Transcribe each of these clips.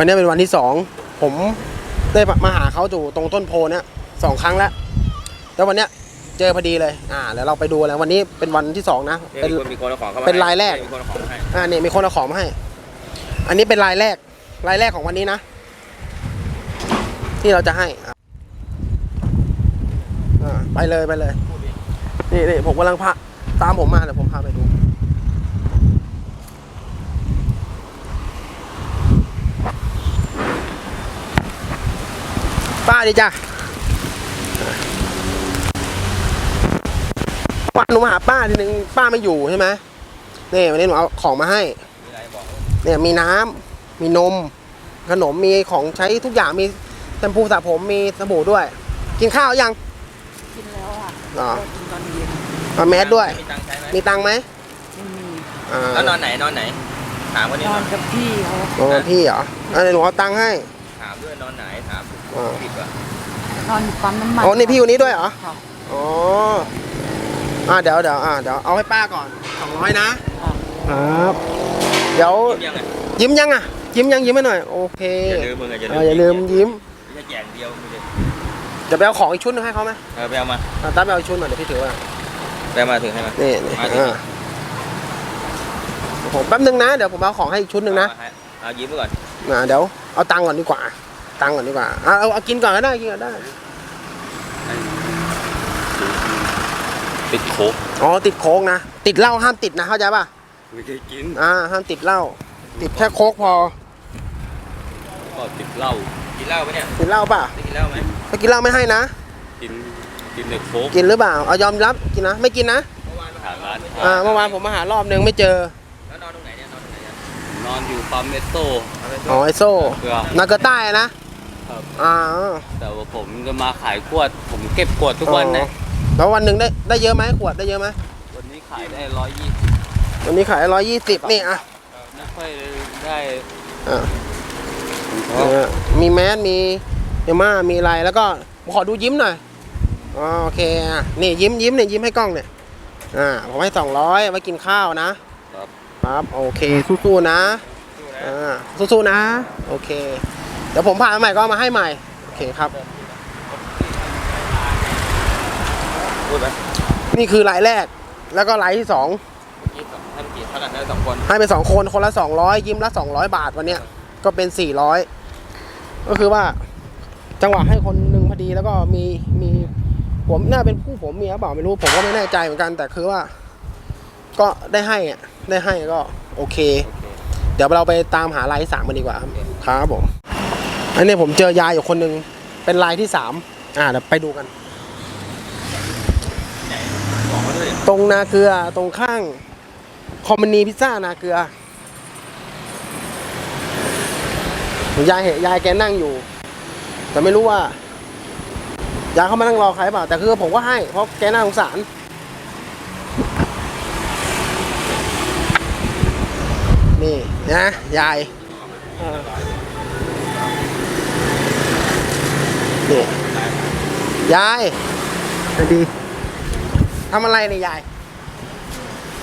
วันนี้เป็นวันที่สองผมได้มาหาเขาอยู่ตรงต้นโพเนี่ยสองครั้งแล้วแล้ววันเนี้ยเจอพอดีเลยอ่าเดี๋ยวเราไปดูแล้ววันนี้เป็นวันที่สองนะเนี่ยเป็นมีคนมีคนเอาของเข้ามาเป็นรายแรก มีคนเอาของมาให้อ่าเนี่ยมีคนเอาของมาให้ อันนี้เป็นรายแรก รายแรกของวันนี้นะ ที่เราจะให้อะอ่าไปเลยไปเลย นี่นี่ผมกำลังพาตามผมมาเดี๋ยวผมพาไปดู ป้าดิจ้ะวันหนูมาหาป้าทีนึงป้าไม่อยู่ใช่ไหมนี่วันนี้หนูเอาของมาให้มีอะไรบอกเนี่ยมีน้ำมีนม ขนมมีของใช้ทุกอย่างมีแชมพูสระผมมีสบู่ด้วย กินข้าวยังกินแล้วอะอ๋อกินตอนเย็นมาแมสด้วย มีตังค์ใช้ไหมมีตังค์ไหมไม่มีอ่าแล้วนอนไหนนอนไหนถามคนนี้นหอน่อนยกับพี่เขาโอ้พี่เหรออะเดี๋ยวหนูเอาตังค์ให้ ถามด้วยนอนไหนถาม อ่า ผิดป่ะนอนอยู่ปั๊มน้ำมันอ๋อนี่พี่คนนี้ด้วยเหรอ ค่ะอ๋ออ่าเดี๋ยวเดี๋ยวอ่าเดี๋ยวเอาให้ป้าก่อนสองร้อยนะค่ะครับ เดี๋ยวยิ้มยังไงยิ้มยังอะ ยิ้มยังยิ้มให้หน่อย โอเคอย่าลืมมึงอะอย่าเอลืมออย่าลืมยิ้มไม่ใช่แจกเดียวมึงเลยเดี๋ยวไปเอาของอีกชุดหนึงให้เขาไหมเออไปเอามาอะตั้มไปเอาอีกชุดหน่อยเดี๋ยวพี่ถือไว้ ไปเอามาถึงให้มา นี่นี่มาดิ อ่าผมแป๊บนึงนะ เดี๋ยวผมเอาของให้อีกชุดหนึ่งนะเอามาให้เอายิ้มไปก่อนอ่าเดี๋ยวเอาตังค์ก่อนดีกว่า ตังค์ก่อนดีกว่าเอาเอาเอากินก่อนก็ได้กินก่อนได้ติดโคกอ๋อติดโค้กนะติดเหล้าห้ามติดนะเข้าใจป่ะไม่เคยกินอ่าห้ามติดเหล้าติดแค่โค้กพอก็ติดเหล้ากินเหล้าไหมเนี่ยติดเหล้าป่ะได้กินเหล้าไหมถ้ากินเหล้าไม่ให้นะกินกินในโคกกินหรือเปล่าเอายอมรับกินนะไม่กินนะถามร้านอ่าเมื่อวานผมมาหารอบนึงไม่เจอแล้วนอนตรงไหนเนี่ยนอนตรงไหนเนี่ยนอนอยู่ปั๊มเมโซเอาไปอ๋อไอโซ่เพื่อนาเกอร์ใต้นะ ครับอ่าแต่ว่าผมจะมาขายขวด ผมเก็บขวดทุกวันนะแล้ววันหนึ่งได้ได้เยอะไหมขวดได้เยอะไหมวันนี้ขายได้ร้อยยี่วันนี้ขายร้อยยี่สิบนี่อะไม่ค่อยได้อ่าเออมีแมสมีเอม่ามีอะไรแล้วก็ขอดูยิ้มหน่อยอ๋อโอเคอะนี่ยิ้มยิ้มเนี่ยยิ้มให้กล้องเนี่ยอ่าผมให้สองร้อยไว้กินข้าวนะครับโอเคสู้ๆนะอ่าสู้ๆนะโอเค เดี๋ยวผมผ่านใหม่ก็เอามาให้ใหม่ โอเคครับ พูดไหมนี่คือรายแรก แล้วก็รายที่สองยี่สิบสองให้มันกี่เท่ากันได้สองคนให้ไปสองคนคนละสองร้อยยิ้มละสองร้อยบาทวันเนี้ยก็เป็นสี่ร้อยก็คือว่า จังหวะให้คนหนึ่งพอดีแล้วก็มีมีผมน่าเป็นผู้ผมเมียเปล่าไม่รู้ผมก็ไม่แน่ใจเหมือนกัน แต่คือว่า ก็ได้ให้อะได้ให้ก็โอเคเดี๋ยวเราไปตามหารายที่สามกันดีกว่าครับครับผม อันนี้ผมเจอยายอยู่คนหนึ่งเป็นรายที่สามอ่าเดี๋ยวไปดูกัน ตรงนาเกลือตรงข้าง คอมมานีพิซซ่านาเกลือยายเห็นยายแกนั่งอยู่ แต่ไม่รู้ว่ายายเขามานั่งรอใครเปล่าแต่คือผมก็ให้ เพราะแกน่าสงสารนี่นะยายเออ นี่ยายสวัสดีทำอะไรเนี่ยยาย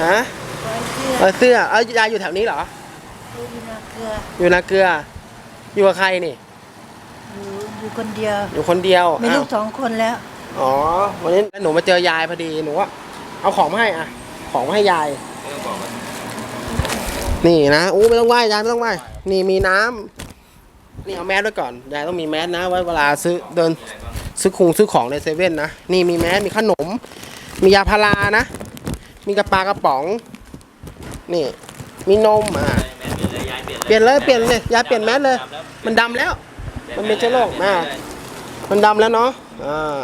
ฮะไว้เสื้อเออเสื้อเอ้ยยายอยู่แถวนี้เหรอลูกนาเกลือ อยู่นาเกลือ อยู่กับใครนี่ อยู่อยู่คนเดียว อยู่คนเดียวมีลูกอ้าวสองคนแล้ว อ๋อ วันนี้หนูมาเจอยายพอดี หนูว่าเอาของมาให้อะ ของมาให้ยายไม่ต้องบอกว่านี่นะอู้ไม่ต้องไหว้ยายไม่ต้องไหว้นี่มีน้ำ นี่เอาแมสไว้ก่อนยายต้องมีแมสนะไว้เวลาซื้อเดินซื้อคงซื้อของในเซเว่นนะนี่มีแมสมีขนม มียาพารานะ มีกระปากระป๋อง นี่ มีนมอะเปลี่ยนเลยเปลี่ยนเลยยายเปลี่ยนแมสเลย มันดำแล้ว มันเป็นเชื้อโรคมามันดำแล้วเนาะอ่า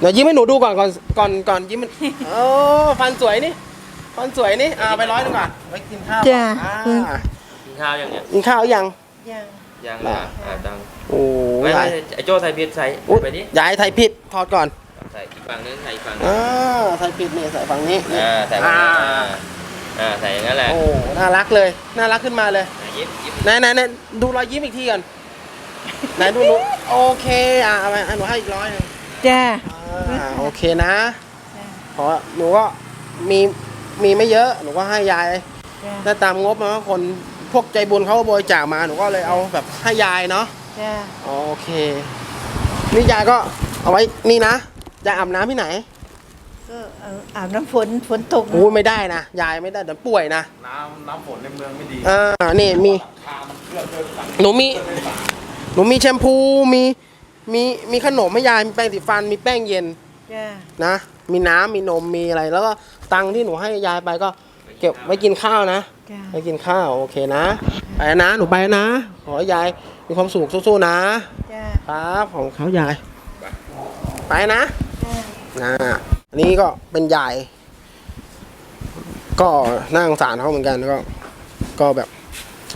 เดี๋ยวยิ้มให้หนูดูก่อนก่อนก่อนก่อนยิ้มมันโอ้ฟันสวยนี่ฟันสวยนี่อ่าไปร้อยหนึงก่อนไว้กินข้าวจ้ะอ่ากินข้าวยังเนี่ยกินข้าวยัง ยัง ยังเลยอะอ่าตังค์โอ้ไม่ยไม่ไอ้โจ้ไทยพีชใส่อุ๊ยไปดิยายไทยผิดถอดก่อนใส่อีกฝั่งนึงใส่อีกฝั่งนึงอ่าไทยผิดนี่ใส่ฝั่งนี้นี่อ่าใส่ฝั่งอ่านี้อ่าอ่าใส่อย่างนั้นแหละโอ้น่ารักเลยน่ารักขึ้นมาเลยอะยิ้มยิ้มไหนไหนไหนดูรอยยิ้มอีกทีก่อนไหนดูหนูโอเคอะเอาไปอะหนูให้อีกร้อยหนึงจ้า อ่าโอเคนะเพราะหนูก็มีมีไม่เยอะหนูก็ให้ยายจ้าถ้าตามงบมันก็คน พวกใจบุญเขาบริจาคมาหนูก็เลยเอาแบบให้ยายเนาะจ้าโอเค นี่ยายก็เอาไว้นี่นะยายอาบน้ำที่ไหนก็เอาอาบน้ำฝนฝนตกโอ้ไม่ได้นะยายไม่ได้เดี๋ยวป่วยนะน้ำน้ำฝนในเมืองไม่ดีอ่านี่มีหนูมี หนูมีแชมพูมีมีมีขนมให้ยายมีแป้งสีฟันมีแป้งเย็น จ้านะมีน้ำมีนมมีอะไร แล้วก็ตังค์ที่หนูให้ยายไปก็ เก็บไว้กินข้าวนะ จ้าไปกินข้าวโอเคนะ ไปนะ หนูไปนะ ขอให้ยายมีความสุขสู้ๆนะ จ้าครับของเขายาย ไปนะจ้านะอันนี้ก็เป็นยาย ก็น่าสงสารเขาเหมือนกันก็ ก็แบบ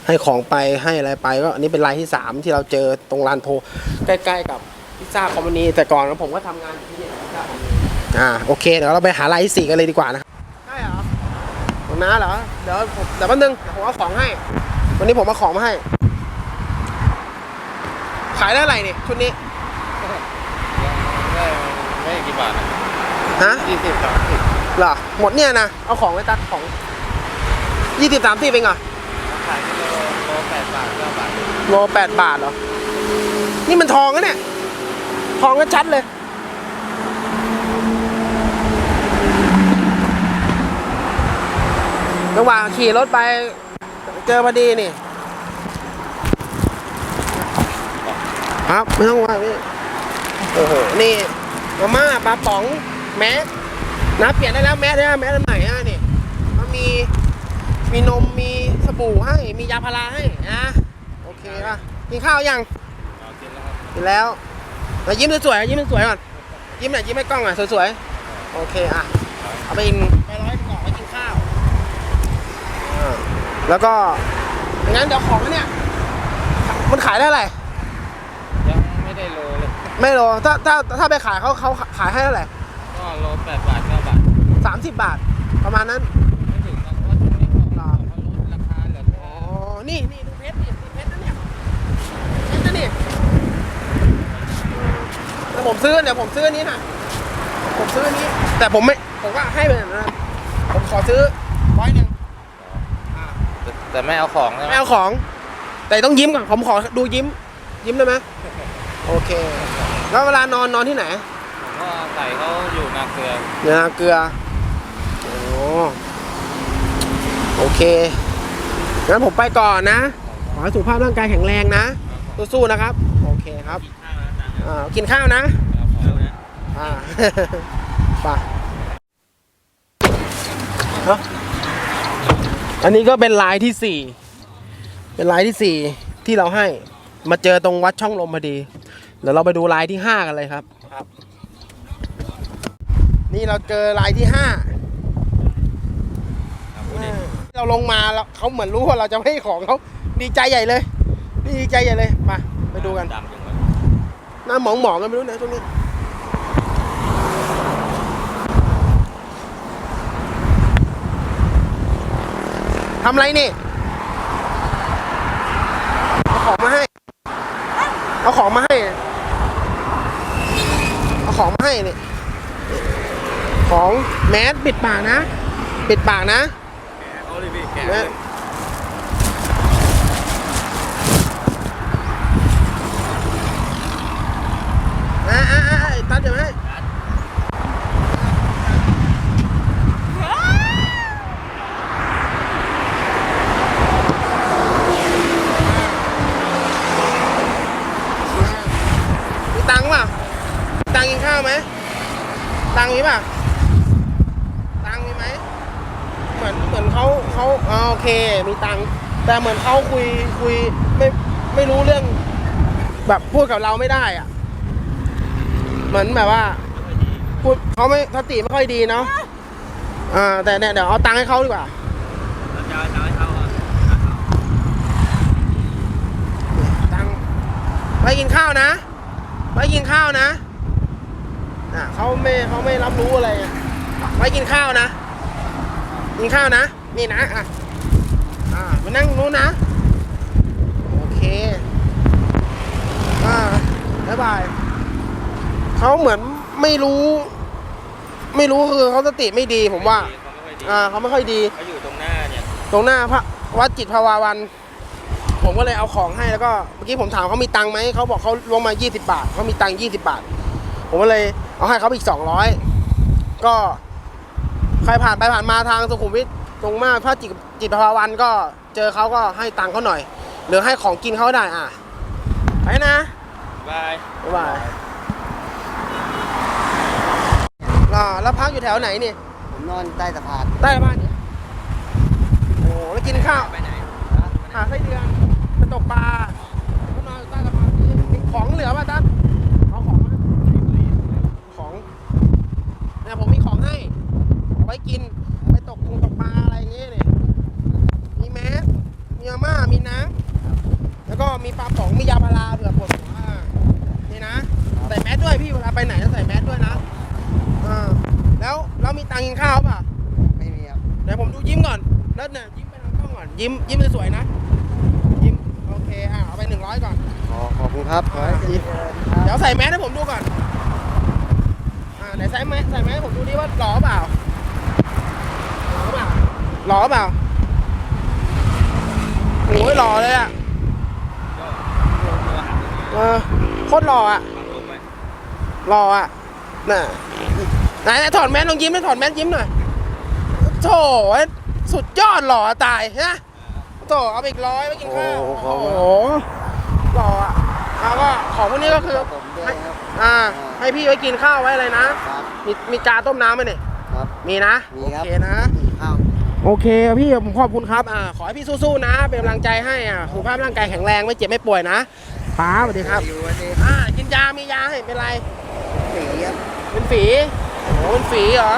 ให้ของไปให้อะไรไปก็อันนี้เป็นรายที่สามที่เราเจอตรงลานโพใกล้ๆกับพิซซ่าคอมมานีแต่ก่อนผมก็ทำงานอยู่ที่นี่พิซซ่าคอมมานีอ่าโอเคเดี๋ยวเราไปหารายที่สี่กันเลยดีกว่านะใช่เหรอของ น้าเหรอ เดี๋ยวผมเดี๋ยวแป๊บนึงเดี๋ยวผมเอาของให้ วันนี้ผมเอาของมาให้ ขายได้อะไรนี่ชุดนี้ ได้ไม่กี่บาทนะฮะยี่สิบสามสิบเหรอ หมดเนี่ยนะ เอาของไปตัดของยี่สิบสามสิบเองเหรอขายกิโลโลแปดบาทเก้าบาทโลแปดบาทเหรอ นี่มันทองนะเนี่ย ทองก็ชัดเลย ระหว่างขี่รถไป เจอพอดีนี่ ครับไม่ต้องว่าพี่โอ้โหนี่มาม่าปลาป๋องแมสนะเปลี่ยนได้แล้วแมสได้แล้วแมสอันใหม่ฮะนี่มันมีมีนมมีสบู่ให้มียาพาราให้นะโอเคป่ะกินข้าวยังกินแล้วครับกินแล้วแล้วยิ้มสวยๆยิ้มสวยๆก่อนยิ้มหน่อยยิ้มให้กล้องหน่อยสวยๆโอเคอะเอาไปอินข้าวอ่า แล้วก็งั้นเดี๋ยวของเนี่ย มันขายได้เท่าไหร่ยังไม่ได้โลเลย ไม่โลถ้าถ้าถ้าไปขายเขาเขาขายให้เท่าไหร่ก็โลแปดบาทเก้าบาทสามสิบบาท ประมาณนั้นไม่ถึงนะเพราะว่าตรงนี้เขาเขาลดราคาเหลือแค่อ๋อนี่นี่ดูเพชรนี่ดูเพชรนะเนี่ยเพชรนะนี่แต่ผมซื้อเดี๋ยวผมซื้ออันนี้นะผมซื้ออันนี้ แต่ผมไม่ผมก็ให้ไปนะผมขอซื้อร้อยหนึ่งอ่า แต่แต่ไม่เอาของใช่ไหมไม่เอาของ แต่ต้องยิ้มก่อนผมขอดูยิ้ม ยิ้มได้ไหมโอเค แล้วเวลานอนนอนที่ไหนผมก็ใส่เขาอยู่นาเกลือเนื้อเกลือโอ้โอเคงั้นผมไปก่อนนะ ขอให้สุขภาพร่างกายแข็งแรงนะสู้ๆนะครับ โอเคครับอ่ากินข้าวนะอ่า ไปเนอะ อันนี้ก็เป็นลายที่สี่เป็นลายที่สี่ที่เราให้มาเจอตรงวัดช่องลมพอดี เดี๋ยวเราไปดูลายที่ห้ากันเลยครับครับ นี่เราเจอลายที่ห้าเราลงมาแล้วเขาเหมือนรู้ว่าเราจะไม่ให้ของเขาดีใจใหญ่เลย ดีใจใหญ่เลยมาไปดูกันดำจังเลยหน้าหมองหมองๆกันไม่รู้นะตรงนี้ ทำไรนี่ เอาของมาให้ เอาของมาให้ เอาของมาให้นี่ ของแมสปิดปากนะ ปิดปากนะเขาเลยพี่แกะแมสอ่าอ่าอ่าตัดเดี๋ยวให้ มีตังค์ป่ะมีตังค์กินข้าวไหม ตังค์มีป่ะ ตังค์มีไหม เหมือนเหมือนเขาเขาอ่าโอ เค มีตังค์แต่เหมือนเขาคุยคุยไม่ไม่รู้เรื่อง แบบพูดกับเราไม่ได้อะ เหมือนแบบว่าพูดเขาไม่สติไม่ค่อยดีเนาะอ่าแต่เนี่ยเดี๋ยวเอาตังค์ให้เขาดีกว่าเราจเอาให้เขาอะตังค์ไปกินข้าวนะไปกินข้าวนะอะเขาไม่เขาไม่รับรู้อะไรไปกินข้าวนะ กินข้าวนะ นี่นะอะ นั่งนู้นนะ โอเค อ่าบ๊ายบายเขาเหมือนไม่รู้ ไม่รู้คือเขาสติไม่ดีผมว่าเขาไม่ค่อยดีอ่าเขาไม่ค่อยดีเขาอยู่ตรงหน้าเนี่ย ตรงหน้าพระวัดจิตรภาวาวันคผมก็เลยเอาของให้แล้วก็เมื่อกี้ผมถามเขามีตังค์ไหมเขาบอกเขาลงมา 20 บาทเขามีตังค์20 บาท ผมก็เลยเอาให้เขาไปอีก 200 ก็ใครผ่านไปผ่านมาทางสุขุมวิทตรงมาพระจิตจิตรภาวันก็ เจอเขาก็ให้ตังค์เขาหน่อย หรือให้ของกินเขาได้อะไปนะบายบ๊ายบายอ่าแล้วพักอยู่แถวไหนนี่ผมนอนใต้สะพานใต้บ้านเนี่ยโอ้แล้วกินข้าวไปไหนหาไส้เดือนไปตกปลาก็นอนอยู่ใต้สะพานนี่มีของเหลือป่ะตั้นเอาของมาของเนี่ยผมมีของให้เอาไว้กินไปตกปงตกปลาอะไรอย่างเงี้ยเนี่ยมีแมส มีมาม่ามีน้ำแล้วก็มีปลาป๋องมียาพาราเผื่อปวดหัวอ่านี่นะใส่แมสด้วยพี่เวลาไปไหนต้องใส่แมสด้วยนะอ่าแล้วแล้วมีตังค์กินข้าวป่ะไม่มีครับเดี๋ยวผมดูยิ้มก่อนแล้วเนี่ยยิ้มไปทางกล้องก่อนยิ้มยิ้มสวยๆนะ ยิ้มโอเคอะเอาไปหนึ่งร้อยก่อน ขอขอบคุณครับขอให้เจริญครับเดี๋ยวใส่แมสให้ผมดูก่อน อ่าไหนใส่แมสใส่แมสให้ผมดูดิว่าหล่อเปล่าหล่อเปล่าหล่อเปล่า โอ้ยหล่อเลยอะเออโคตรหล่ออะฟังลงไหมหล่ออะน่ะไหนไหนถอดแมสลองยิ้มให้ถอดแมสยิ้มหน่อยโถสุดยอดหล่อตายนะโถเอาไปอีกร้อยไปกินข้าวโอ้โอ้โหโหหล่ออะแล้วก็ของพวกนี้ก็คือผมด้วยให้ครับอ่า ให้พี่ไว้กินข้าวไว้อะไรนะครับมีมีกาต้มน้ำไหมเนี่ยครับมีนะมีโอครับเคนะข้าว โอเคพี่ผมขอบคุณครับอ่าขอให้พี่สู้ๆนะ เป็นกำลังใจให้อะสุขภาพร่างกายแข็งแรงไม่เจ็บไม่ป่วยนะป้าสวัสดีครับอยู่วันนี้อ่ากินยามียาให้เป็นไรสีครับเป็นฝีโอ้โหเป็นฝีเหรอ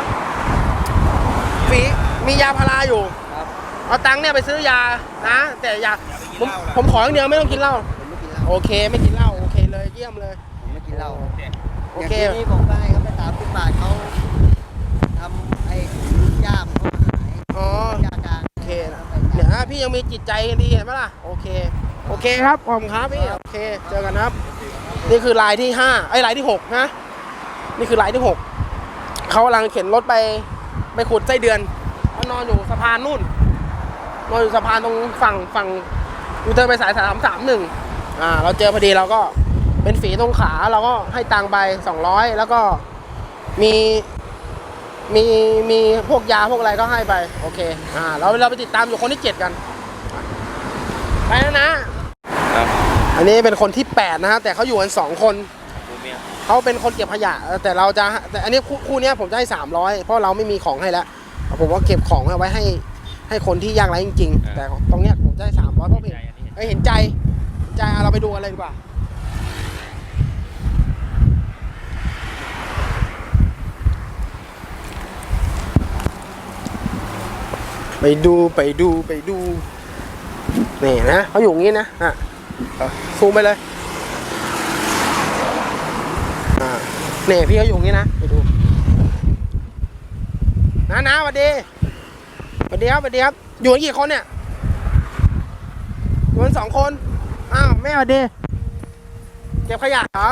ฝีมียาพาราอยู่ครับเอาตังค์เนี่ยไปซื้อยานะ แต่อยากผมผมขออย่างเดียวไม่ต้องกินเหล้าผมไม่กินเหล้าโอเคไม่กินเหล้าโอเคเลยเยี่ยมเลยผมไม่กินเหล้าโอเคย่างที่นี่ผมก็ให้เขาไปตามที่บาทเขาทำไอ้ย่ามเขาขาย อ๋อ ยากลาง โอเคนะเนี่ ยังมีจิตใจดีเห็นไหมล่ะ โอเค โอเคครับขอบคุณครับพี่ โอเค เจอกันครับ นี่คือลายที่ห้าไอ้ลายที่หกนะ นี่คือลายที่หก เขากำลังเข็นรถไปไปขุดไส้เดือนเขานอนอยู่สะพานนู่น นอนอยู่สะพานตรงฝั่งฝั่งยูเทิร์นไปสายสามสามหนึ่งอ่า เราเจอพอดีเราก็เป็นฝีตรงขาเราก็ให้ตังค์ไปสองร้อยแล้วก็มีมีมีพวกยาพวกอะไรก็ให้ไป โอเค อ่าเราเราไปติดตามอยู่คนที่เจ็ดกัน แล้วนะครับอันนี้เป็นคนที่แปดนะฮะ แต่เขาอยู่กันสองคนกูเมียเขาเป็นคนเก็บขยะ แต่เราจะ แต่อันนี้คู่คู่เนี้ยผมจะให้สามร้อยเพราะเราไม่มีของให้แล้ว ผมว่าเก็บของเอาไว้ให้ให้คนที่ยากไร้จริง ๆ แต่ตรงเนี้ยผมจะให้สามร้อยเพราะเห็นเอ้ยเห็นใจเห็นใจอะเราไปดูกันเลยดีกว่าไปดูไปดูไปดู นี่นะเขาอยู่อย่างนี้นะอะเอาซูมไปเลยอ่าเนี่ยพี่เขาอยู่อย่างนี้นะไปดูนะนะสวัสดีสวัสดีครับสวัสดีครับ อยู่กันกี่คนเนี่ยอยู่กันสองคนอ้าวแม่สวัสดีเก็บขยะเหรอ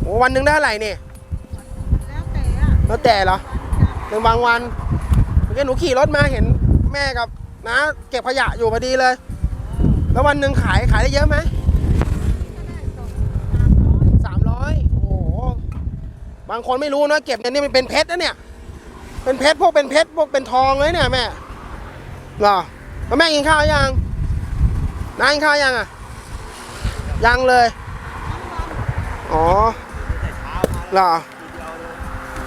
โอ้วันหนึ่งได้เท่าไหร่เนี่ยแล้วแต่อะแล้วแต่เหรอเป็นบางวันเมื่อกี้หนูขี่รถมาเห็นแม่กับ น้าเก็บขยะอยู่พอดีเลย แล้ววันหนึ่งขายขายได้เยอะไหมสามร้อยโอ้โหบางคนไม่รู้นะเก็บเนี่ยนี่มันเป็นเพชรนะเนี่ย เป็นเพชรพวกเป็นเพชรพวกเป็นทองเลยเนี่ยแม่เหรอแล้วแม่กินข้าวยังน้ากินข้าวยังอะ ยังเลย อ๋อเหรอ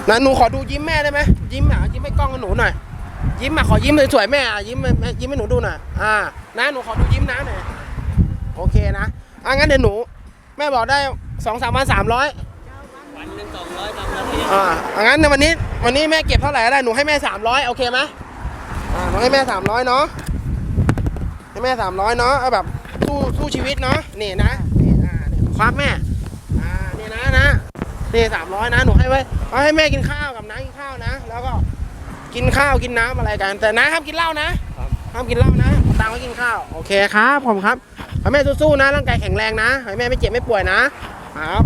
นะหนูขอดูยิ้มแม่ได้ไหมยิ้มอะยิ้มให้กล้องกับหนูหน่อย ยิ้มอะขอยิ้มสวยๆแม่อะยิ้มให้ยิ้มให้หนูดูหน่อยอ่านะหนูขอดูยิ้มนะหน่อยโอเคนะอะงั้นเดี๋ยวหนู แม่บอกได้สองสามวันสามร้อยวันหนึ่งสองร้อยสามร้อยอ่าอะงั้นในวันนี้วันนี้แม่เก็บเท่าไหร่ก็ได้หนูให้แม่สามร้อยโอเคไหมอ่าหนูให้แม่สามร้อยเนาะให้แม่สามร้อยเนาะเอาแบบสู้สู้ชีวิตเนาะนี่นะนี่อ่านี่ควักแม่อ่านี่นะนะนี่สามร้อยนะหนูให้ไว้เอาให้แม่กินข้าวกับน้ากินข้าวนะ แล้วก็ กินข้าวกินน้ำอะไรกัน แต่น้าห้ามกินเหล้านะห้ามกินเหล้านะเอาตังค์ไว้กินข้าวโอเคครับผมครับให้แม่สู้ๆนะร่างกายแข็งแรงนะให้แม่ไม่เจ็บไม่ป่วยนะครับ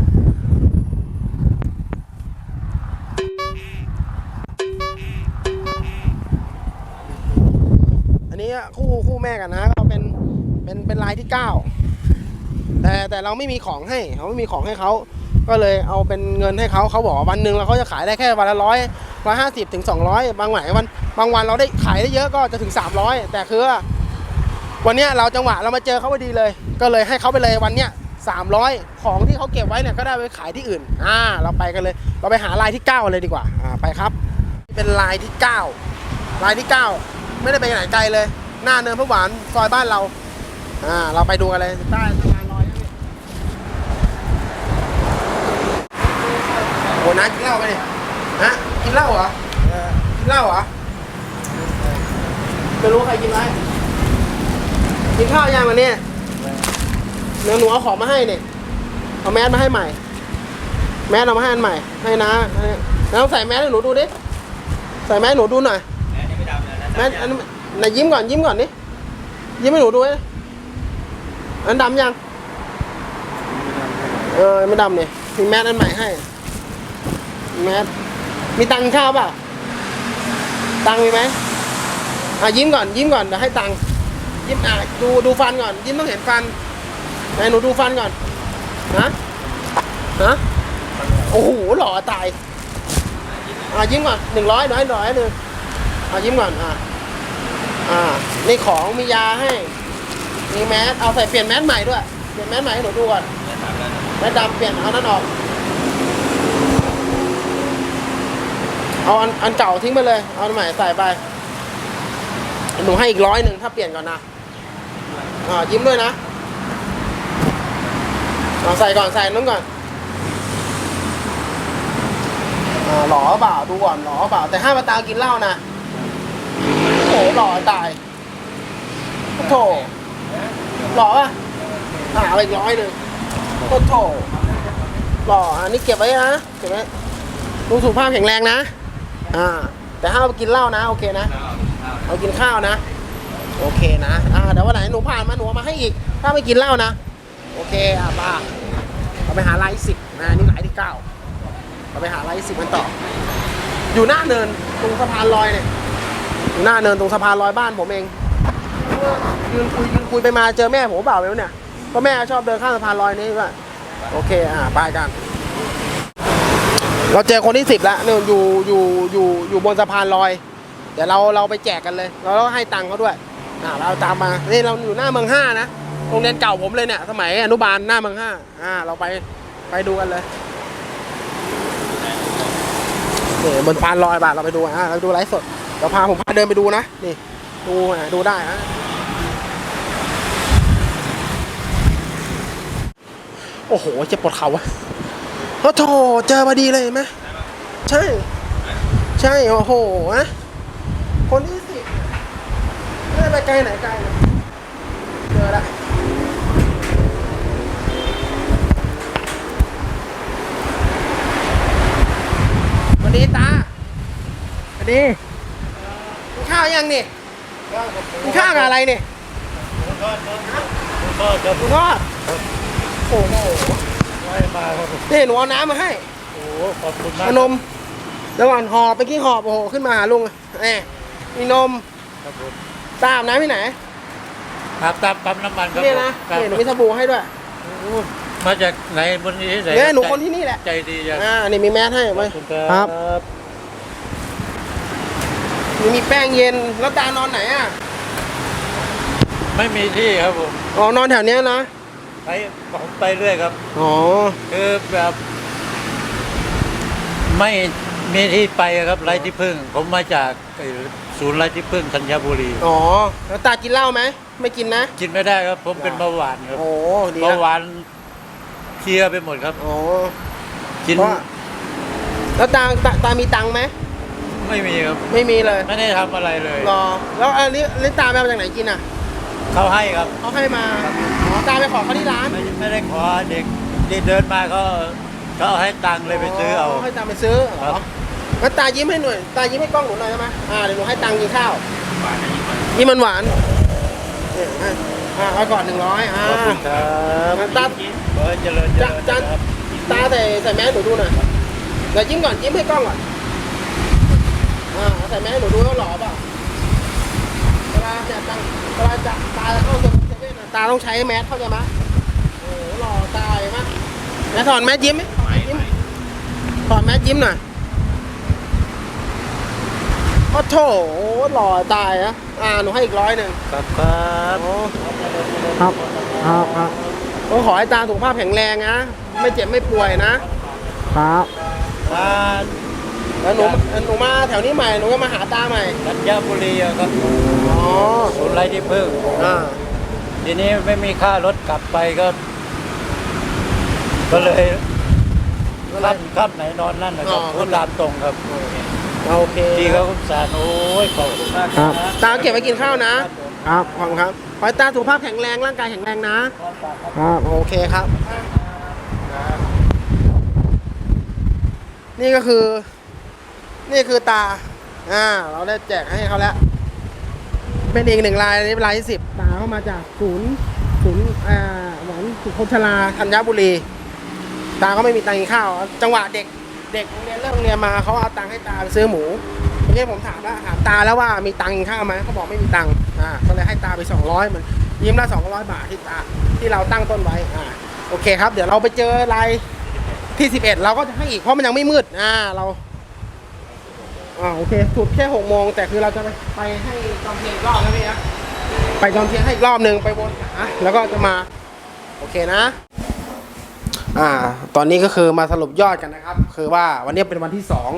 อันนี้คู่คู่แม่กันนะก็เป็นเป็นเป็นเป็นรายที่เก้าแต่แต่เราไม่มีของให้เขาไม่มีของให้เขา ก็เลยเอาเป็นเงินให้เขาเขาบอกวันหนึ่งเราเขาจะขายได้แค่วันละร้อยร้อยห้าสิบถึงสองร้อยบางวันวันบางวันเราได้ขายได้เยอะก็จะถึงสามร้อยแต่คือว่าวันนี้เราจังหวะเรามาเจอเขาพอดีเลย ก็เลยให้เขาไปเลยวันเนี้ยสามร้อยของที่เขาเก็บไว้เนี่ยก็ได้ไปขายที่อื่น อ่า เราไปกันเลย เราไปหารายที่เก้าเลยดีกว่า อ่า ไปครับ เป็นลายที่เก้ารายที่เก้าไม่ได้ไปไหนไกลเลย หน้าเนินพระหวานซอยบ้านเรา อ่า เราไปดูกันเลยใต้สะพานลอยนะพี่โอ้ น้ากินเหล้าไปดิฮะกินเหล้าเหรอกินเหล้าเหรอไม่รู้ใครกินไรกินข้าวยังวันนี้เนื้อหนูเอาของมาให้เนี่ยเอาแมสมาให้ใหม่ แมสเอามาให้อันใหม่ ให้นะให้น้าใส่แมสให้หนูดูดิใส่แมสให้หนูดูหน่อยแมสอันไหนยิ้มก่อนยิ้มก่อนนี่ยิ้มให้หนูดูดิอันดำยัง เออไม่ดำเนี่ยมีแมสอันใหม่ให้ แมสมีตังค์ข้าวเปล่าตังค์มีไหมอะยิ้มก่อนยิ้มก่อนเดี๋ยวให้ตังค์ยิ้มอะดูดูฟันก่อน ยิ้มต้องเห็นฟันไหนหนูดูฟันก่อนนะฮะโอ้โหหล่อตายอะยิ้มก่อนหนึ่งร้อยร้อยร้อยหนึ่งอะยิ้มก่อนอะอ่านี่ของมียาให้มีแมสเอาใส่เปลี่ยนแมสใหม่ด้วยเปลี่ยนแมสใหม่ให้หนูดูก่อนแมสดำเปลี่ยนเอานั้นออก เอาอันอันเก่าทิ้งไปเลย เอาอันใหม่ใส่ไป หนูให้อีกร้อยหนึ่งถ้าเปลี่ยนก่อนนะอ่ายิ้มด้วยนะเอาใส่ก่อนใส่นู้นก่อนอ่าหล่อเปล่าดูก่อนหล่อเปล่าแต่ห้ามมาตากินเหล้านะโอ้โหหล่อตายโอ้โถหล่อป่ะอ่าเอาอีกร้อยหนึ่งโอ้โถหล่ออันนี้เก็บไว้นะเก็บไว้ดูสุขภาพแข็งแรงนะ อ่าแต่ห้ามไปกินเหล้านะโอเคนะ เอากินข้าวนะ โอเคนะอ่าเดี๋ยววันไหนหนูผ่านมาหนูเอามาให้อีก ถ้าไม่กินเหล้านะ โอเคอะป้าเราไปหาลายสิบนะนี่ลายที่เก้าเราไปหาลายสิบกันต่อ อยู่หน้าเนินตรงสะพานลอยเนี่ยอยู่หน้าเนินตรงสะพานลอยบ้านผมเองยืนคุยยืนคุยไปมาเจอแม่ผมเปล่าไม่รู้เนี่ยเพราะแม่ชอบเดินข้ามสะพานลอยนี้ด้วยโอเคอ่าไปกัน เราเจอคนที่สิบแล้วเนี่ยอยู่อยู่อยู่อยู่บนสะพานลอย เดี๋ยวเราเราไปแจกกันเลย เราต้องให้ตังค์เขาด้วยอ่าเราตามมานี่เราอยู่หน้าเมืองห้านะโรงเรียนเก่าผมเลยเนี่ยสมัยอนุบาลหน้าเมืองห้าอ่า เราไปไปดูกันเลยนี่บนสะพานลอยบาทเราไปดูอ่าเราดูไลฟ์สดเราพาผมพาเดินไปดูนะนี่ ดูอะดูได้ฮะโอ้โหเจ็บปวดเข่าอะ โอ้โถเจอพอดีเลยเห็นไหมใช่ ใช่โอ้โหอะคนที่สิบไม่ได้ไปไกลไหนไกลเลยเจอละสวันนี้ตาสวันนี้กินข้าวยังนี่กินข้าวกับอะไรนี่หมูทอดหมูทอดโอ้โห นี่หนูเอาน้ำมาให้โอ้ขอบคุณมากขนมแล้วก่อนหอบไปกี้หอบโอ้โหขึ้นมาหาลุงแหมมีนมครับผมตามน้ำที่ไหนครับตามปั๊มน้ำมันครับเนี่ยนะครับเนี่ยหนูมีสบู่ให้ด้วยโอ้มาจากไหนบนนี้ไหนเนี่ยหนูคนที่นี่แหละใจดีจังอ่านี่มีแมสให้ขไว้อบคุณคครัรับบนี่มีแป้งเย็นแล้วตานอนไหนอะไม่มีที่ครับผมอ๋อนอนแถวเนี้ยนะ ไปผมไปเรื่อยครับอ๋อคือแบบไม่มีที่ไปครับไร้ที่พึ่ง ผมมาจากไอ้ศูนย์ไร้ที่พึ่งธัญบุรี อ๋อแล้วตากินเหล้าไหมไม่กินนะ กินไม่ได้ครับ ผมเป็นเบาหวานครับโอ้ดีเบานะหวานเคลียร์ไปหมดครับอ๋อกินเพราะแล้วตาตาตามีตังค์ไหมไม่มีครับ ไม่มีเลย ไม่ได้ทำอะไรเลยรอแล้วอันนี้ลิตาไปเอามาจากไหนกินอะ เขาให้ครับ เขาให้มาอ๋อ ตาไปขอเขาที่ร้านไม่ไม่ได้ขอเด็กที่เดินมาก็ก็เอาให้ตังค์เลยไปซื้อเอา ให้ตังค์ไปซื้อเหรครัอบงั้นตายิ้มให้หน่อย ตายิ้มให้กล้องหนูหน่อยได้ไหมอ่าเดี๋ยวหนูให้ตังค์กินข้าวยิ้มมันหวานเนี่ยอะอ่าเอาก่อนหนึ่งร้อยอ่า ขอบคุณครับตาขอให้เจริญเจจะริญจานครับตาใส่ใส่แมสหนูดูหน่อยเดี๋ยวยิ้มก่อนยิ้มให้กล้องก่อนอ่าใส่แมสหนูดูแล้วหล่อเปล่าเวลาจะตังเวลาจะตาจะเข้าเซเว่นนะ ตาต้องใช้แมสเข้าใจไหมโอ้โหหล่อตายมากแล้วถอดแมสยิ้มไหมถอดแมสยิ้มถอดแมสยิ้มหน่อยโอ้โถหล่อตายนะอ่าหนูให้อีกร้อยหนึ่งครับครับครับครับครับก็ขอให้ตาสุขภาพแข็งแรงนะไม่เจ็บไม่ป่วยนะครับมาแล้วหนูหนูมาแถวนี้ใหม่หนูก็มาหาตาใหม่ธัญบุรีอะครับอ๋อศูนย์ไร้ที่พึ่งอ่า ทีนี้ไม่มีค่ารถกลับไปก็ ก็เลยรับครับไหนนอนนั่นนะครับพูดตามตรงครับโอเคดีครับคุณสารโอ้ยขอบคุณมากครับ ตาเก็บไว้กินข้าวนะ ครับขอบคุณครับขอให้ตาสุขภาพแข็งแรงร่างกายแข็งแรงนะ ครับ โอเคครับ นี่ก็คือ นี่คือตา อ่า เราได้แจกให้เขาแล้ว เป็นอีกหนึ่งรายนี่เป็นรายที่สิบตาเข้า มาจากศูนย์ศูนย์อ่าหวานสุขชลาธัญบุรี ตาก็ไม่มีตังค์กินข้าว จังหวะเด็กเด็กโรงเรียนเลิกโรงเรียนมาเขาเอาตังค์ให้ตาไปซื้อหมูทีนี้ผมถามแล้วถามตาแล้วว่ามีตังค์กินข้าวไหมเขาบอกไม่มีตังค์อ่าก็เลยให้ตาไปสองร้อยมันยิ้มละสองร้อยบาทที่ตาที่เราตั้งต้นไว้อ่าโอเคครับ เดี๋ยวเราไปเจอรายที่สิบเอ็ดเราก็จะให้อีกเพราะมันยังไม่มืดอ่าเราอ่าโอเคสุดแค่หกโมงแต่คือเราจะไปไปให้จอมเทียนอีกรอบนะพี่นะ ไปจอมเทียนให้อีกรอบหนึ่งไปวนหาแล้วก็จะมา โอเคนะ อ่า ตอนนี้ก็คือมาสรุปยอดกันนะครับ คือว่าวันนี้เป็นวันที่สอง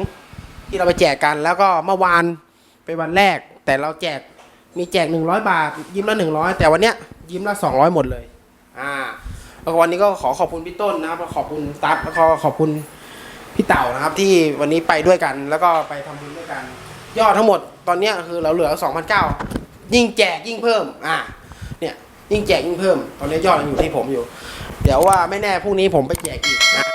ที่เราไปแจกกัน แล้วก็เมื่อวานเป็นวันแรก แต่เราแจกมีแจกหนึ่งร้อยบาท ยิ้มละหนึ่งร้อยแต่วันเนี้ยยิ้มละสองร้อยหมดเลย อ่าแล้ววันนี้ก็ขอขอบคุณพี่ต้นนะครับขอบคุณตั๊ดแล้วก็ขอบคุณพี่เต่านะครับ ที่วันนี้ไปด้วยกัน แล้วก็ไปทำบุญด้วยกัน ยอดทั้งหมดตอนนี้คือเราเหลือ2,009 ยิ่งแจกยิ่งเพิ่ม อ่า เนี่ยยิ่งแจกยิ่งเพิ่ม ตอนนี้ยอดมันอยู่ที่ผมอยู่ เดี๋ยวว่าไม่แน่พรุ่งนี้ผมไปแจกอีกนะ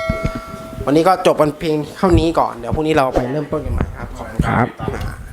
วันนี้ก็จบกันเพียงเท่านี้ก่อน เดี๋ยวพรุ่งนี้เราไปเริ่มต้นกันใหม่ครับ ขอบคุณครับ